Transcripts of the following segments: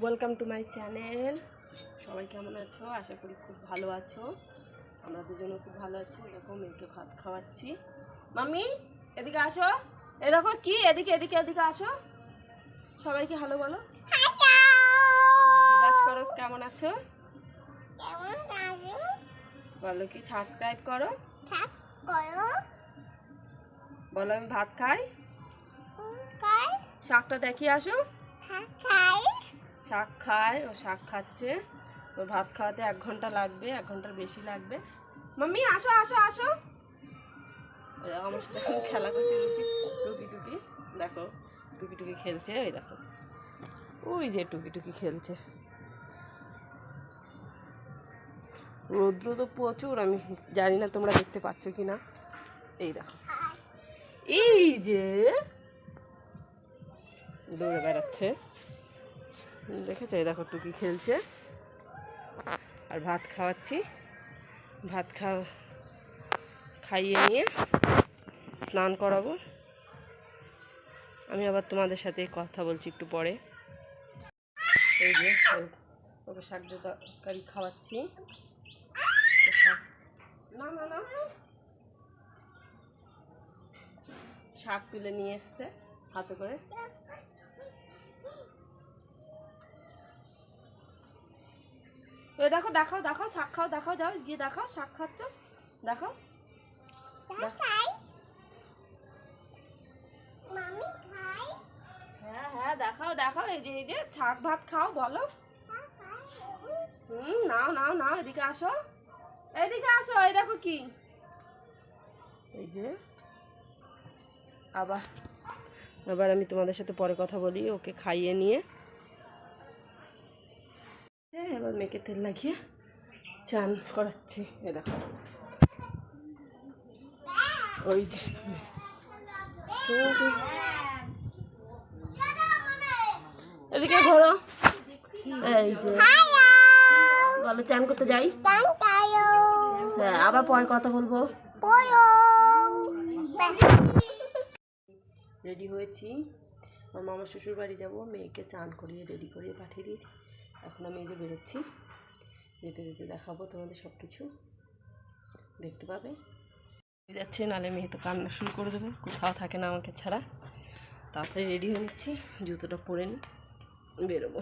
Welcome to my channel সবাই কেমন আছো? আশা করি খুব ভালো আছো। আমরা দুজনে খুব ভালো আছি। এরকম মেয়েকে ভাত খাওয়াচ্ছি। মাম্মি এদিকে আসো। এরকম কি? এদিকে এদিকে এদিকে আসো। সবাইকে ভালো বলো। জিজ্ঞাসা করো কেমন আছো? বলো কি সাবস্ক্রাইব করো। বলো আমি ভাত খাই। শাকটা দেখি আসো। শাক খায়, ও শাক খাচ্ছে। ও ভাত খাওয়াতে এক ঘণ্টা লাগবে, এক ঘণ্টার বেশি লাগবে। মাম্মি, আসো আসো আসো। আমার সাথে খেলা করছে টুকি টুকি টুকি দেখো টুকি টুকি খেলছে ওই দেখো। ওই যে টুকি টুকি খেলছে। রৌদ্র তো প্রচুর, আমি জানি না তোমরা দেখতে পাচ্ছ কি না এই দেখো। এই যে দৌড়ে বেড়াচ্ছে। দেখেছ? দেখো টুকি খেলছে। আর ভাত খাওয়াচ্ছি। ভাত খাওয়া খাইয়ে নিয়ে স্নান করাবো। আমি আবার তোমাদের সাথে কথা বলছি একটু পরে। এই যে ওকে শাক তরকারি খাওয়াচ্ছি। না না না। শাক তুলে নিয়ে এসছে হাতে করে। ওই দেখো দেখাও দেখাও শাক খাও দেখাও যাও গিয়ে দেখাও শাক খাচ্ছ? দেখাও। হ্যাঁ হ্যাঁ দেখাও দেখাও এই যে এই যে শাক ভাত খাও বলো। হুম নাও নাও নাও এদিকে আসো। এদিকে আসো এই দেখো কি। এই যে আবার আবার আমি তোমাদের সাথে পরে কথা বলি ওকে খাইয়ে নিয়ে। হ্যাঁ এবার মেয়েকে তেল লাগিয়ে চান করাচ্ছি, এ দেখো। ওই যে। এদিকে ঘোরো। এই যে, বলো, চান করতে যাই? হ্যাঁ আবার পরে কথা বলব। রেডি হয়েছি। আমার মামা শ্বশুর বাড়ি যাব, মেয়েকে চান করিয়ে, রেডি করিয়ে পাঠিয়ে দিয়েছি। এখন আমি এই যে বেরোচ্ছি। যেতে যেতে দেখাবো তোমাদের সব কিছু দেখতে পাবে? যাচ্ছে, নালে মেয়ে তো কান্না শুরু করে দেবে। কোথাও থাকে না আমাকে ছাড়া। তাড়াতাড়ি রেডি হয়ে নিচ্ছি, জুতোটা পরে নিই, বেরোবো।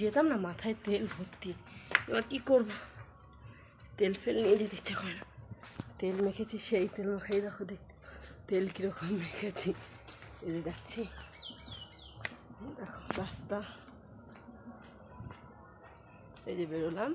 যেতাম না, মাথায় তেল ভর্তি। এবার কি করব? তেল ফেল নিয়ে যেতে ইচ্ছা করে না। তেল মেখেছি, সেই তেল মাখাই দেখো, দেখ তেল কীরকম মেখেছি। এই যাচ্ছি। রাস্তা এই যে বেরোলাম